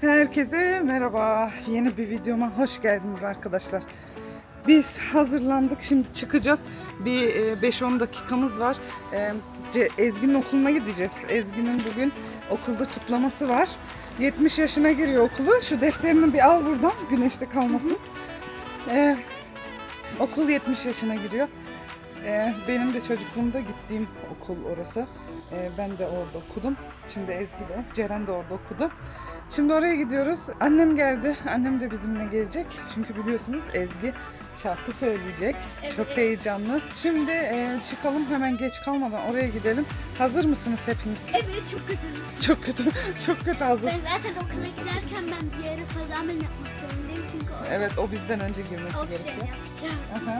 Herkese merhaba. Yeni bir videoma hoş geldiniz arkadaşlar. Biz hazırlandık. Şimdi çıkacağız. Bir e, 5-10 dakikamız var. E, Ezgi'nin okuluna gideceğiz. Ezgi'nin bugün okulda kutlaması var. 70 yaşına giriyor okulu. Şu defterini bir al buradan. Güneşte kalmasın. E, okul 70 yaşına giriyor. E, benim de çocukluğumda gittiğim okul orası. E, ben de orada okudum. Şimdi Ezgi de, Ceren de orada okudu. Şimdi oraya gidiyoruz. Annem geldi. Annem de bizimle gelecek. Çünkü biliyorsunuz Ezgi şarkı söyleyecek. Çok heyecanlı. Şimdi e, çıkalım hemen geç kalmadan oraya gidelim. Hazır mısınız hepiniz? Evet çok kötü. Çok kötü. Çok kötü hazır. Ben zaten okula giderken ben bir yere fazamen yapmak zorundayım çünkü o, Evet o bizden önce girmesi o şey gerekiyor. yapacağım. Aha.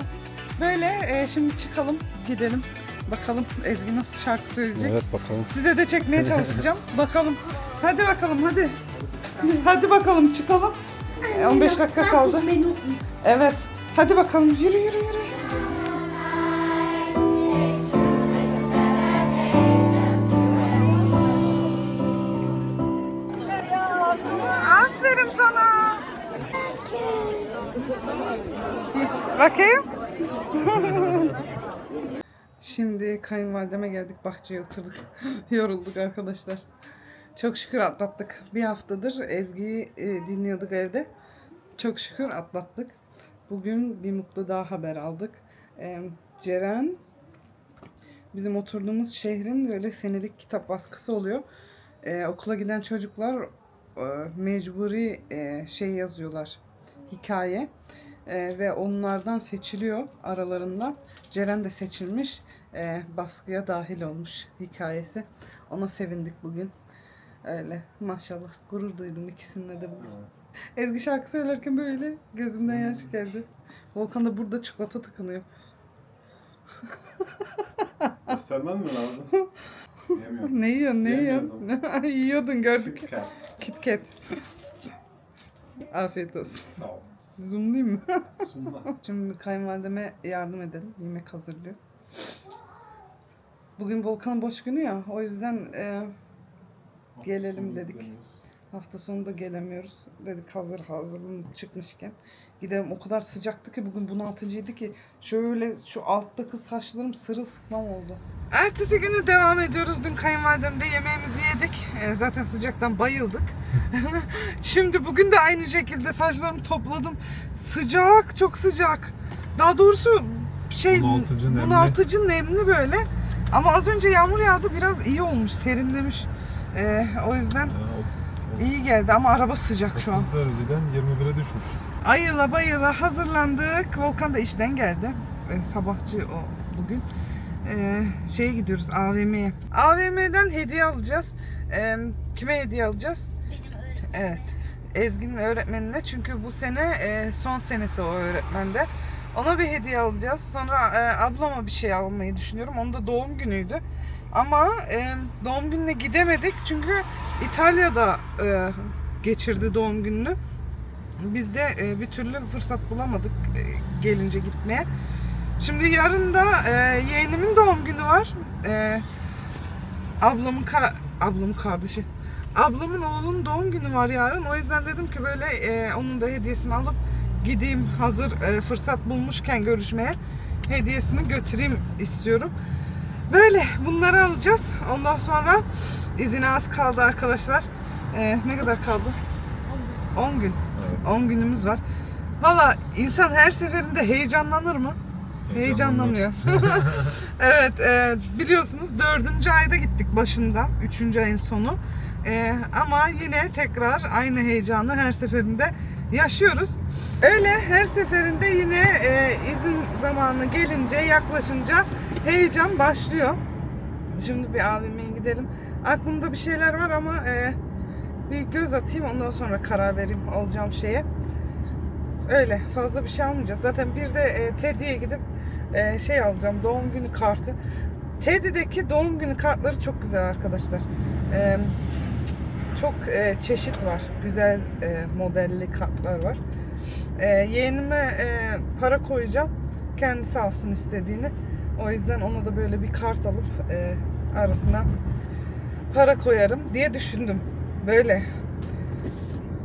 Böyle e, şimdi çıkalım gidelim. Bakalım Ezgi nasıl şarkı söyleyecek. Evet bakalım. Size de çekmeye çalışacağım. bakalım. Hadi bakalım hadi. Hadi bakalım çıkalım. E, 15 dakika kaldı. Evet. Hadi bakalım yürü yürü yürü. Aferin sana. Bakayım. Şimdi kayınvalideme geldik bahçeye oturduk. Yorulduk arkadaşlar. Çok şükür atlattık. Bir haftadır Ezgi'yi e, dinliyorduk evde. Çok şükür atlattık. Bugün bir mutlu daha haber aldık. Ee, Ceren bizim oturduğumuz şehrin böyle senelik kitap baskısı oluyor. Ee, okula giden çocuklar e, mecburi e, şey yazıyorlar. Hikaye. Ee, ve onlardan seçiliyor aralarında. Ceren de seçilmiş. Ee, baskıya dahil olmuş hikayesi. Ona sevindik bugün. Öyle maşallah. Gurur duydum ikisinle de bugün. Ezgi şarkı söylerken böyle gözümden yaş geldi. Volkan da burada çikolata tıkınıyor. İstermen mi lazım? Yemiyorum. Ne yiyorsun ne Yemiyordum. yiyorsun? Yiyordun gördük. Dikkat. Kit Kat. Afiyet olsun. Sağ ol. Zoomlayayım mı? Sunma. Şimdi kayınvalideme yardım edelim. Yemek hazırlıyor. Bugün Volkan'ın boş günü ya. O yüzden e, Gelelim dedik. hafta sonu da gelemiyoruz. Dedik hazır hazırlanıp çıkmışken. Gidelim. O kadar sıcaktı ki bugün bunaltıcıydı ki şöyle şu alttaki saçlarım sırılsıklam oldu. Ertesi günü devam ediyoruz. Dün kayınvalidemde yemeğimizi yedik. E, zaten sıcaktan bayıldık. Şimdi bugün de aynı şekilde saçlarımı topladım. Sıcak, çok sıcak. Daha doğrusu şey Bunaltıcı, bunaltıcı, nemli böyle. Ama az önce yağmur yağdı biraz iyi olmuş, serinlemiş. E, o yüzden iyi geldi ama araba sıcak şu an. 30 dereceden 21'e düşmüş. Ayıla bayıla hazırlandık. Volkan da işten geldi. Ee, sabahçı o bugün. Ee, şeye gidiyoruz AVM'ye. AVM'den hediye alacağız. Ee, kime hediye alacağız? Benim öğretmenim. Evet. Ezgi'nin öğretmenine. Çünkü bu sene e, son senesi o öğretmende. Ona bir hediye alacağız. Sonra e, ablama bir şey almayı düşünüyorum. Onun da doğum günüydü. Ama e, doğum gününe gidemedik. Çünkü İtalya'da e, geçirdi doğum gününü. Biz de e, bir türlü fırsat bulamadık e, gelince gitmeye. Şimdi yarın da e, yeğenimin doğum günü var. E, ablamın ka- ablamın kardeşi. Ablamın oğlunun doğum günü var yarın. O yüzden dedim ki böyle e, onun da hediyesini alıp gideyim hazır e, fırsat bulmuşken görüşmeye hediyesini götüreyim istiyorum. Böyle bunları alacağız. Ondan sonra izine az kaldı arkadaşlar. E, ne kadar kaldı? 10 gün. Evet. 10 günümüz var. Valla insan her seferinde heyecanlanır mı? Heyecanlanıyor. evet e, biliyorsunuz dördüncü ayda gittik başında. Üçüncü ayın sonu. E, ama yine tekrar aynı heyecanı her seferinde yaşıyoruz. Öyle her seferinde yine e, izin zamanı gelince yaklaşınca heyecan başlıyor. Şimdi bir AVM'ye gidelim. Aklımda bir şeyler var ama e, bir göz atayım ondan sonra karar vereyim alacağım şeye. Öyle fazla bir şey almayacağız. Zaten bir de e, Teddy'ye gidip e, şey alacağım doğum günü kartı. Teddy'deki doğum günü kartları çok güzel arkadaşlar. E, çok e, çeşit var. Güzel e, modelli kartlar var. E, yeğenime e, para koyacağım. Kendisi alsın istediğini. O yüzden ona da böyle bir kart alıp e, arasına para koyarım diye düşündüm. Böyle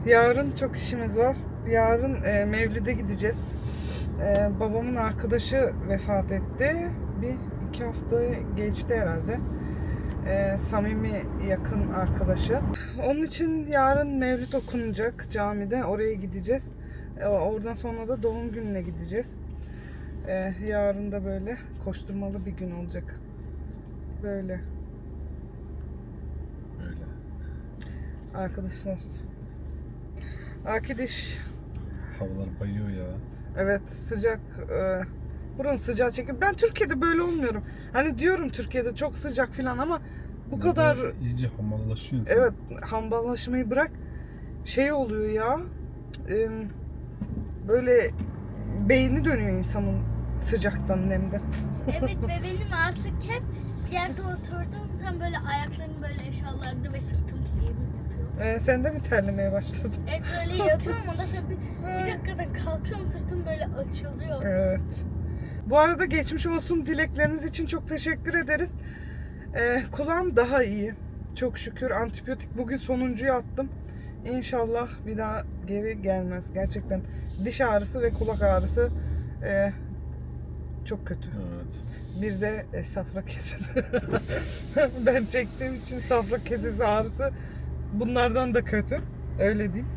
Yarın çok işimiz var. Yarın e, Mevlid'e gideceğiz. E, babamın arkadaşı vefat etti. Bir iki hafta geçti herhalde. E, samimi yakın arkadaşı. Onun için yarın Mevlid okunacak camide. Oraya gideceğiz. E, oradan sonra da doğum gününe gideceğiz. E, yarın da böyle koşturmalı bir gün olacak. Böyle Öyle. arkadaşlar. Arkadaş Havalar bayıyor ya. Evet sıcak. E, buranın sıcağı çekiyor. Ben Türkiye'de böyle olmuyorum. Hani diyorum Türkiye'de çok sıcak falan ama bu Burada kadar iyice hamallaşıyorsun. sen. evet hamballaşmayı bırak şey oluyor ya. e, böyle beyni dönüyor insanın sıcaktan nemden. Evet ve benim artık hep bir yerde oturdum sen böyle ayaklarım böyle eşyalarda ve sırtım yemin yapıyor. E, sen de mi terlemeye başladın? Evet böyle yatıyorum ondan sonra bir, bir dakikada kalkıyorum sırtım böyle açılıyor. Evet. Bu arada geçmiş olsun dilekleriniz için çok teşekkür ederiz. Ee, kulağım daha iyi. Çok şükür antibiyotik bugün sonuncuyu attım. İnşallah bir daha geri gelmez. Gerçekten diş ağrısı ve kulak ağrısı e, çok kötü. Evet. Bir de e, safra kesesi. ben çektiğim için safra kesesi ağrısı bunlardan da kötü. Öyle diyeyim.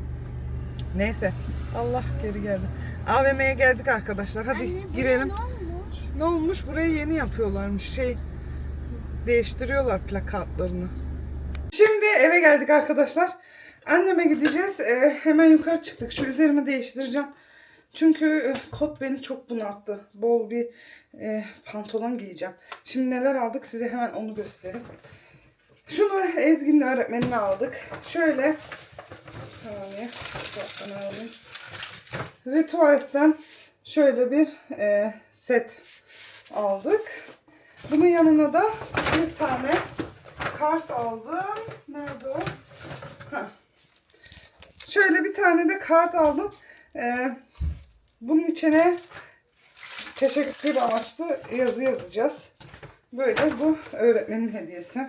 Neyse. Allah geri geldi. AVM'ye geldik arkadaşlar. Hadi Anne, girelim. Ne olmuş? Burayı yeni yapıyorlarmış. Şey değiştiriyorlar plakatlarını. Şimdi eve geldik arkadaşlar. Anneme gideceğiz. Ee, hemen yukarı çıktık. Şu üzerimi değiştireceğim. Çünkü e, kot beni çok bunalttı. Bol bir e, pantolon giyeceğim. Şimdi neler aldık size hemen onu göstereyim. Şunu Ezgi'nin öğretmenine aldık. Şöyle saniye, şöyle bir e, set aldık. Bunun yanına da bir tane kart aldım. Nerede o? Heh. Şöyle bir tane de kart aldım. E, bunun içine teşekkür amaçlı yazı yazacağız. Böyle bu öğretmenin hediyesi.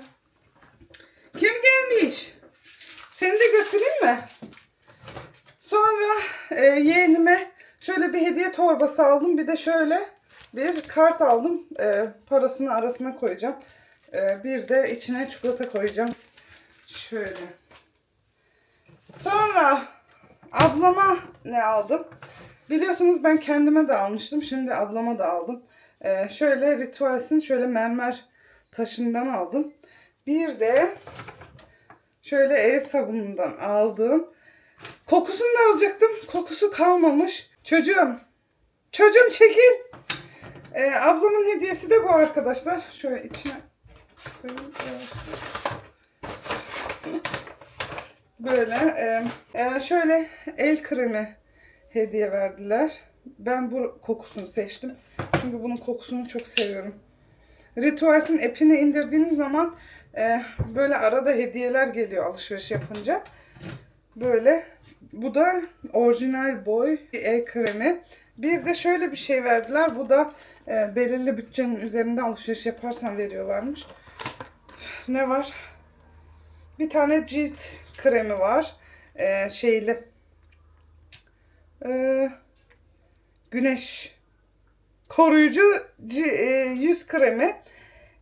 Kim gelmiş? Seni de götüreyim mi? Sonra e, yeğenime şöyle bir hediye torbası aldım. Bir de şöyle bir kart aldım. E, parasını arasına koyacağım. E, bir de içine çikolata koyacağım. Şöyle. Sonra ablama ne aldım? Biliyorsunuz ben kendime de almıştım. Şimdi ablama da aldım. E, şöyle Rituals'in şöyle mermer taşından aldım. Bir de şöyle el sabunundan aldım. Kokusunu da alacaktım. Kokusu kalmamış. Çocuğum. Çocuğum çekil. Ee, ablamın hediyesi de bu arkadaşlar. Şöyle içine koyayım. Böyle. e, e, şöyle el kremi hediye verdiler. Ben bu kokusunu seçtim. Çünkü bunun kokusunu çok seviyorum. Rituals'in app'ini indirdiğiniz zaman e, böyle arada hediyeler geliyor alışveriş yapınca. Böyle. Bu da orijinal boy el kremi. Bir de şöyle bir şey verdiler. Bu da e, belirli bütçenin üzerinde alışveriş yaparsan veriyorlarmış. Ne var? Bir tane cilt kremi var. E, şeyli. E, güneş koruyucu e, yüz kremi.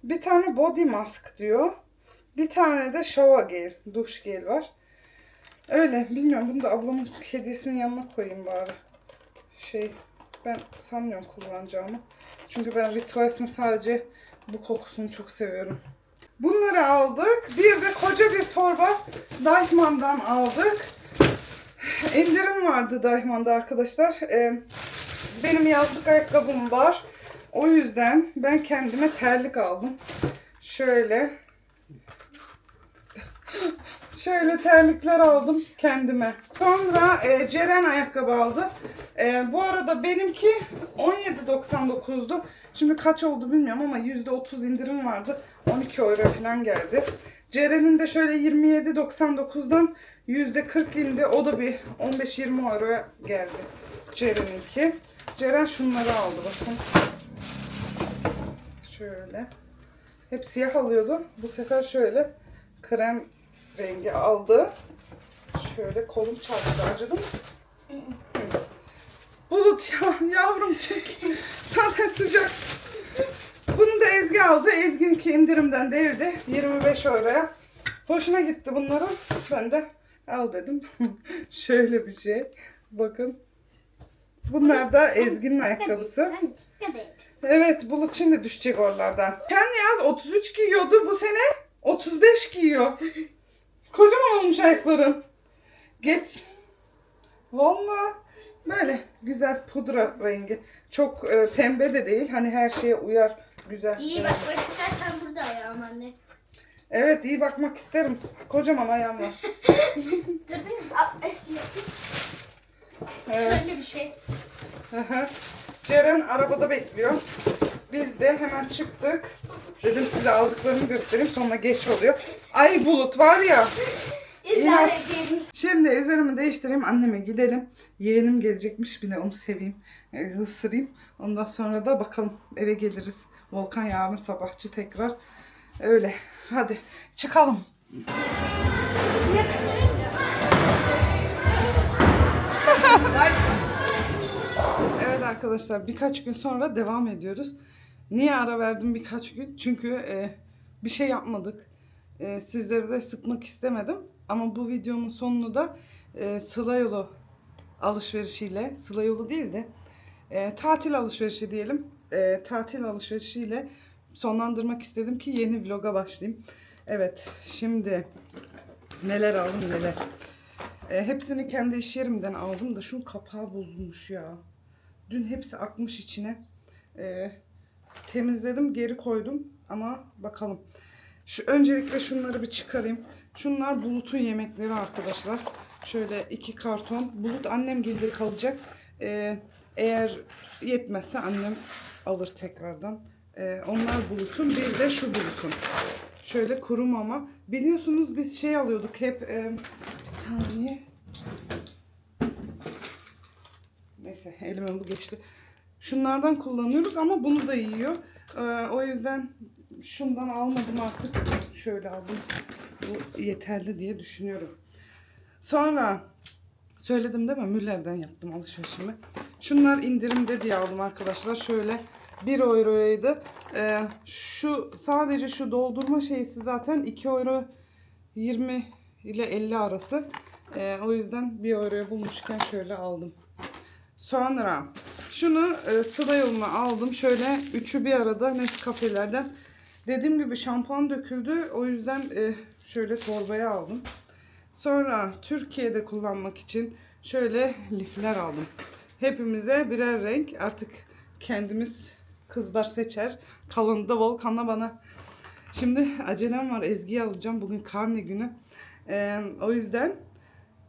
Bir tane body mask diyor. Bir tane de shower gel, duş gel var. Öyle bilmiyorum. Bunu da ablamın hediyesinin yanına koyayım bari. Şey ben sanmıyorum kullanacağımı. Çünkü ben Rituals'ın sadece bu kokusunu çok seviyorum. Bunları aldık. Bir de koca bir torba Deichmann'dan aldık. İndirim vardı Deichmann'da arkadaşlar. Ee, benim yazlık ayakkabım var. O yüzden ben kendime terlik aldım. Şöyle Şöyle terlikler aldım kendime. Sonra e, Ceren ayakkabı aldı. E, bu arada benimki 17.99'du. Şimdi kaç oldu bilmiyorum ama %30 indirim vardı. 12 euro falan geldi. Ceren'in de şöyle 27.99'dan %40 indi. O da bir 15-20 euroya geldi. Ceren'inki. Ceren şunları aldı bakın. Şöyle. Hep siyah alıyordu. Bu sefer şöyle krem rengi aldı. Şöyle kolum çarptı. Acıdı mı? Bulut ya yavrum çek. Zaten sıcak. Bunu da Ezgi aldı. Ezgi'ninki indirimden değildi. 25 euroya. Hoşuna gitti bunların. Ben de al dedim. Şöyle bir şey. Bakın. Bunlar da Ezgi'nin ayakkabısı. Evet Bulut şimdi düşecek oralardan. Sen yaz 33 giyiyordu bu sene 35 giyiyor. Kocaman olmuş ayakların. Geç. Valla böyle güzel pudra rengi. Çok e, pembe de değil. Hani her şeye uyar. Güzel. İyi bak bak istersen burada ayağım anne. Evet iyi bakmak isterim. Kocaman ayağım var. Dur benim abdest yapayım. Evet. Şöyle bir şey. Aha. Ceren arabada bekliyor. Biz de hemen çıktık. Dedim size aldıklarımı göstereyim sonra geç oluyor. Ay bulut var ya. İnat. Şimdi üzerimi değiştireyim anneme gidelim. Yeğenim gelecekmiş bir de onu seveyim. E, ısırayım. Ondan sonra da bakalım eve geliriz. Volkan yarın sabahçı tekrar. Öyle. Hadi çıkalım. Evet arkadaşlar birkaç gün sonra devam ediyoruz. Niye ara verdim birkaç gün? Çünkü e, bir şey yapmadık. E, sizleri de sıkmak istemedim. Ama bu videomun sonunu da e, Sıla Yolu alışverişiyle, Sıla Yolu değil de e, tatil alışverişi diyelim. E, tatil alışverişiyle sonlandırmak istedim ki yeni vloga başlayayım. Evet şimdi neler aldım neler. E, hepsini kendi iş yerimden aldım da şunun kapağı bozulmuş ya. Dün hepsi akmış içine. E, temizledim geri koydum ama bakalım. Şu öncelikle şunları bir çıkarayım. Şunlar Bulut'un yemekleri arkadaşlar. Şöyle iki karton. Bulut annem gelir kalacak. E, eğer yetmezse annem alır tekrardan. E, onlar Bulut'un bir de şu Bulut'un. Şöyle kuru mama. Biliyorsunuz biz şey alıyorduk hep. e, bir saniye. Neyse elime bu geçti. Şunlardan kullanıyoruz ama bunu da yiyor. Ee, o yüzden şundan almadım artık. Şöyle aldım. Bu yeterli diye düşünüyorum. Sonra söyledim değil mi? Müller'den yaptım alışverişimi. Şunlar indirimde diye aldım arkadaşlar. Şöyle 1 euroydu. Ee, şu sadece şu doldurma şeysi zaten 2 euro 20 ile 50 arası. Ee, o yüzden 1 euroya bulmuşken şöyle aldım. Sonra şunu e, sıra yoluna aldım. Şöyle üçü bir arada Nescafe'lerden. Dediğim gibi şampuan döküldü. O yüzden e, şöyle torbaya aldım. Sonra Türkiye'de kullanmak için şöyle lifler aldım. Hepimize birer renk artık kendimiz kızlar seçer. Kalını da Volkan'la bana. Şimdi acelem var. Ezgi'yi alacağım. Bugün karne günü. E, o yüzden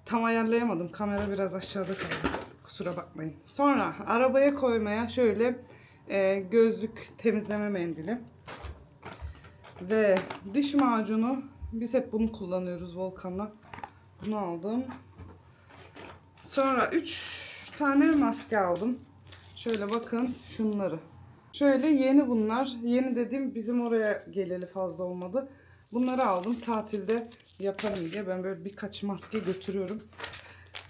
tam ayarlayamadım. Kamera biraz aşağıda kaldı. Kusura bakmayın. Sonra arabaya koymaya şöyle e, gözlük temizleme mendili. Ve diş macunu. Biz hep bunu kullanıyoruz Volkan'la. Bunu aldım. Sonra 3 tane maske aldım. Şöyle bakın şunları. Şöyle yeni bunlar. Yeni dediğim bizim oraya geleli fazla olmadı. Bunları aldım tatilde yaparım diye. Ben böyle birkaç maske götürüyorum.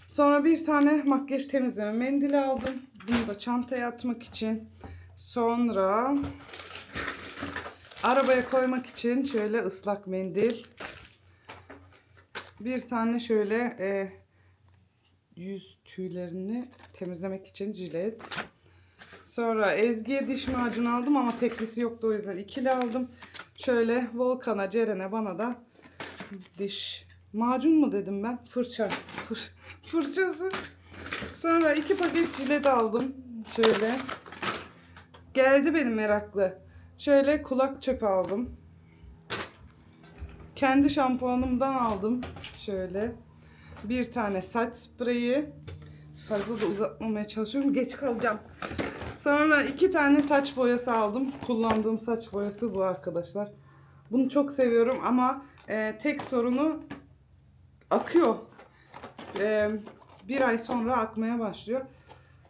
Sonra bir tane makyaj temizleme mendili aldım. Bunu da çantaya atmak için. Sonra arabaya koymak için şöyle ıslak mendil. Bir tane şöyle e, yüz tüylerini temizlemek için jilet. Sonra Ezgi'ye diş macunu aldım ama teklisi yoktu o yüzden ikili aldım. Şöyle Volkan'a, Ceren'e bana da diş macun mu dedim ben? Fırça. Fır, fırçası. Sonra iki paket jilet aldım. Şöyle. Geldi benim meraklı. Şöyle kulak çöpü aldım. Kendi şampuanımdan aldım. Şöyle. Bir tane saç spreyi. Fazla da uzatmamaya çalışıyorum. Geç kalacağım. Sonra iki tane saç boyası aldım. Kullandığım saç boyası bu arkadaşlar. Bunu çok seviyorum ama e, tek sorunu akıyor. E, bir ay sonra akmaya başlıyor.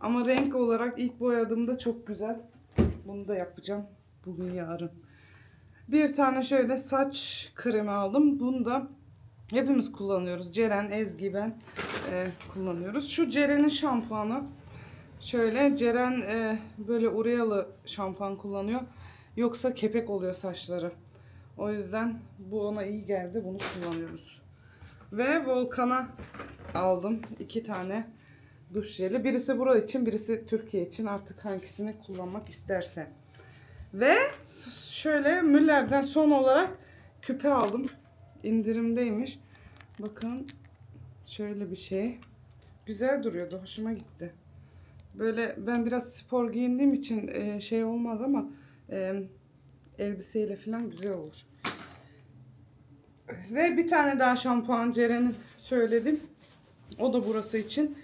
Ama renk olarak ilk boyadığımda çok güzel. Bunu da yapacağım. Bugün yarın. Bir tane şöyle saç kremi aldım. Bunu da Hepimiz kullanıyoruz. Ceren, Ezgi, ben e, kullanıyoruz. Şu Ceren'in şampuanı. Şöyle Ceren e, böyle urealı şampuan kullanıyor. Yoksa kepek oluyor saçları. O yüzden bu ona iyi geldi. Bunu kullanıyoruz. Ve Volkan'a aldım iki tane duş jeli. Birisi burası için, birisi Türkiye için. Artık hangisini kullanmak isterse. Ve şöyle Müller'den son olarak küpe aldım. İndirimdeymiş. Bakın şöyle bir şey. Güzel duruyordu. Hoşuma gitti. Böyle ben biraz spor giyindiğim için e, şey olmaz ama e, elbiseyle falan güzel olur. Ve bir tane daha şampuan Ceren'in söyledim. O da burası için.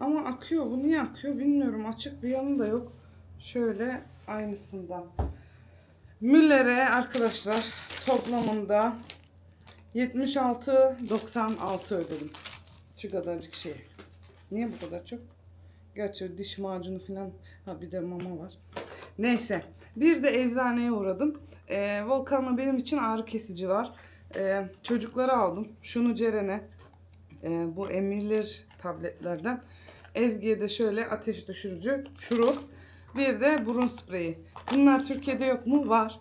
Ama akıyor. Bu niye akıyor bilmiyorum. Açık bir yanı da yok. Şöyle aynısından. Müller'e arkadaşlar toplamında 76.96 ödedim. Şu kadarcık şey. Niye bu kadar çok? Gerçi diş macunu falan. Ha bir de mama var. Neyse. Bir de eczaneye uğradım. Ee, Volkan'la benim için ağrı kesici var. Ee, çocuklara aldım. Şunu Ceren'e. Ee, bu emirler tabletlerden. Ezgi'ye de şöyle ateş düşürücü şurup. Bir de burun spreyi. Bunlar Türkiye'de yok mu? Var.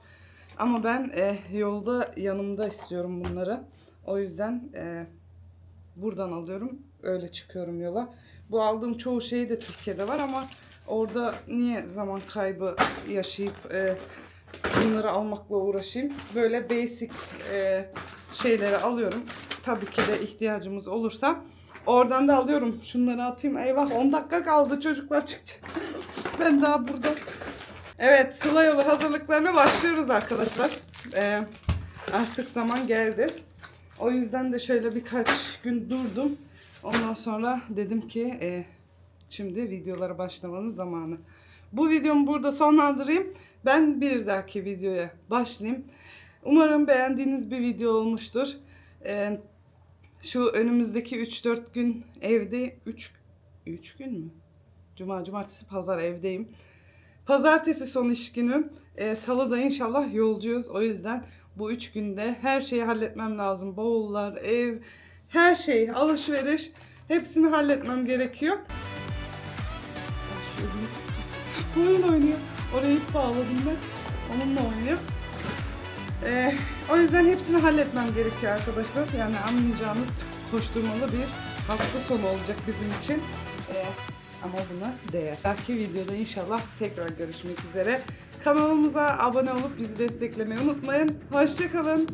Ama ben e, yolda yanımda istiyorum bunları. O yüzden e, buradan alıyorum. Öyle çıkıyorum yola. Bu aldığım çoğu şey de Türkiye'de var ama orada niye zaman kaybı yaşayıp e, bunları almakla uğraşayım. Böyle basic e, şeyleri alıyorum. Tabii ki de ihtiyacımız olursa. Oradan da alıyorum. Şunları atayım. Eyvah 10 dakika kaldı çocuklar çıkacak. ben daha burada. Evet Sıla yolu hazırlıklarına başlıyoruz arkadaşlar. Ee, artık zaman geldi. O yüzden de şöyle birkaç gün durdum. Ondan sonra dedim ki e, şimdi videolara başlamanın zamanı. Bu videomu burada sonlandırayım. Ben bir dahaki videoya başlayayım. Umarım beğendiğiniz bir video olmuştur. Ee, şu önümüzdeki 3-4 gün evde 3 3 gün mü? Cuma, cumartesi, pazar evdeyim. Pazartesi son iş günüm. Ee, Salı inşallah yolcuyuz. O yüzden bu üç günde her şeyi halletmem lazım. Bavullar, ev, her şey, alışveriş hepsini halletmem gerekiyor. Oyun oynuyor. Oraya ip bağladım ben. Onunla oynuyor. Ee, o yüzden hepsini halletmem gerekiyor arkadaşlar. Yani anlayacağınız koşturmalı bir hafta sonu olacak bizim için. Ee, ama buna değer. Belki videoda inşallah tekrar görüşmek üzere. Kanalımıza abone olup bizi desteklemeyi unutmayın. Hoşçakalın.